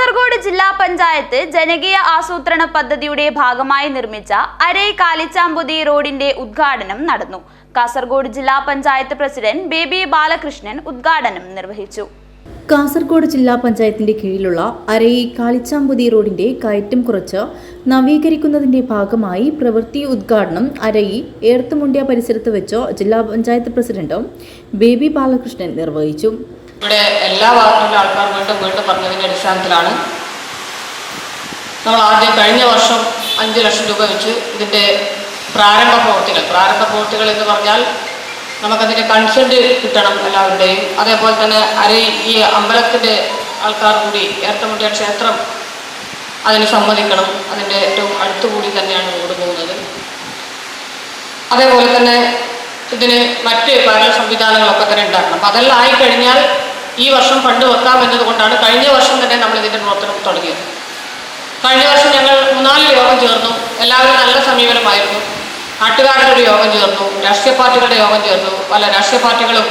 കാസർഗോഡ് ജില്ലാ പഞ്ചായത്ത് ജനകീയ ആസൂത്രണ പദ്ധതിയുടെ ഭാഗമായി നിർമ്മിച്ച അരൈ കാലിച്ചാമ്പുതി റോഡിന്റെ ഉദ്ഘാടനം നടന്നു. കാസർഗോഡ് ജില്ലാ പഞ്ചായത്ത് പ്രസിഡന്റ് ബേബി ബാലകൃഷ്ണൻ ഉദ്ഘാടനം നിർവഹിച്ചു. കാസർഗോഡ് ജില്ലാ പഞ്ചായത്തിന്റെ കീഴിലുള്ള അരയി കാളിച്ചാമ്പുതി റോഡിന്റെ കയറ്റം കുറച്ച് നവീകരിക്കുന്നതിന്റെ ഭാഗമായി പ്രവൃത്തി ഉദ്ഘാടനം അരയി ഏർത്തുമുണ്ടിയ പരിസരത്ത് വെച്ച് ജില്ലാ പഞ്ചായത്ത് പ്രസിഡന്റ് ബേബി ബാലകൃഷ്ണൻ നിർവഹിച്ചു. ഇവിടെ എല്ലാ ഭാഗങ്ങളിലും ആൾക്കാർ വീണ്ടും വീണ്ടും പറഞ്ഞതിന്റെ അടിസ്ഥാനത്തിലാണ്. നമ്മൾ ആദ്യം കഴിഞ്ഞ വർഷം അഞ്ച് ലക്ഷം രൂപ വെച്ച് ഇതിന്റെ പ്രാരംഭ പ്രവൃത്തികൾ പ്രാരംഭ പ്രവൃത്തികൾ എന്ന് പറഞ്ഞാൽ നമുക്കതിന്റെ കൺസൾട്ട് കിട്ടണം എല്ലാവരുടെയും. അതേപോലെ തന്നെ അര ഈ അമ്പലത്തിന്റെ ആൾക്കാർ കൂടി ഏർത്തമുട്ടിയ ക്ഷേത്രം അതിന് സമ്മതിക്കണം. അതിന്റെ ഏറ്റവും അടുത്തുകൂടി തന്നെയാണ് റോഡ് പോകുന്നത്. അതേപോലെ തന്നെ ഇതിന് മറ്റ് പല സംവിധാനങ്ങളൊക്കെ തന്നെ ഉണ്ടാക്കണം. അപ്പം അതെല്ലാം ആയിക്കഴിഞ്ഞാൽ ഈ വർഷം ഫണ്ട് വെക്കാം എന്നതുകൊണ്ടാണ് കഴിഞ്ഞ വർഷം തന്നെ നമ്മൾ ഇതിന്റെ പ്രവർത്തനം തുടങ്ങിയത്. കഴിഞ്ഞ വർഷം ഞങ്ങൾ മൂന്നാൽ യോഗം ചേർന്നു. എല്ലാവരും നല്ല സമീപനമായിരുന്നു. നാട്ടുകാരുടെ ഒരു യോഗം ചേർന്നു. രാഷ്ട്രീയ പാർട്ടികളുടെ യോഗം ചേർന്നു. പല രാഷ്ട്രീയ പാർട്ടികളും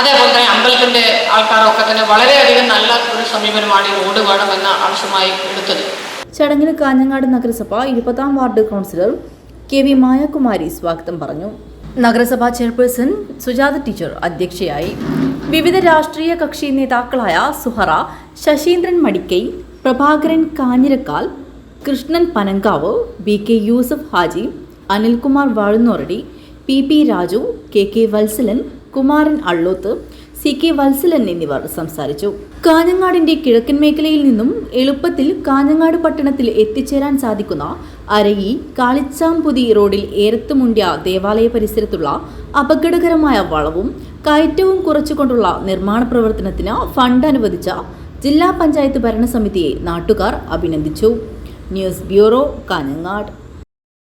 അതേപോലെ തന്നെ അമ്പലത്തിന്റെ ആൾക്കാരും ഒക്കെ തന്നെ വളരെയധികം നല്ല ഒരു സമീപനമാണ് ഈ റോഡ് വേണമെന്ന ആവശ്യമായി എടുത്തത്. ചടങ്ങിൽ കാഞ്ഞങ്ങാട് നഗരസഭ ഇരുപതാം ward councillor K V Mayakumari സ്വാഗതം പറഞ്ഞു. നഗരസഭാ ചെയർപേഴ്സൺ സുജാത ടീച്ചർ അധ്യക്ഷയായി. വിവിധ രാഷ്ട്രീയ കക്ഷി നേതാക്കളായ Suhara Sasheendran Madikkai Prabhakaran Kanhirakkal Krishnan Panankavu B K Yusuf Haji Anilkumar Vazhunnoradi P P Raju K K Valsalan Kumaran Allot C K Valsalan എന്നിവർ സംസാരിച്ചു. കാഞ്ഞങ്ങാടിന്റെ കിഴക്കൻ മേഖലയിൽ നിന്നും എളുപ്പത്തിൽ കാഞ്ഞങ്ങാട് പട്ടണത്തിൽ എത്തിച്ചേരാൻ സാധിക്കുന്ന അരയി കാളിച്ചാംപുതി റോഡിൽ ഏരത്തുമുണ്ടിയ ദേവാലയ പരിസരത്തുള്ള അപകടകരമായ വളവും കയറ്റവും കുറച്ചുകൊണ്ടുള്ള നിർമ്മാണ പ്രവർത്തനത്തിന് ഫണ്ട് അനുവദിച്ച ജില്ലാ പഞ്ചായത്ത് ഭരണസമിതിയെ നാട്ടുകാർ അഭിനന്ദിച്ചു. News bureau Kanhangad.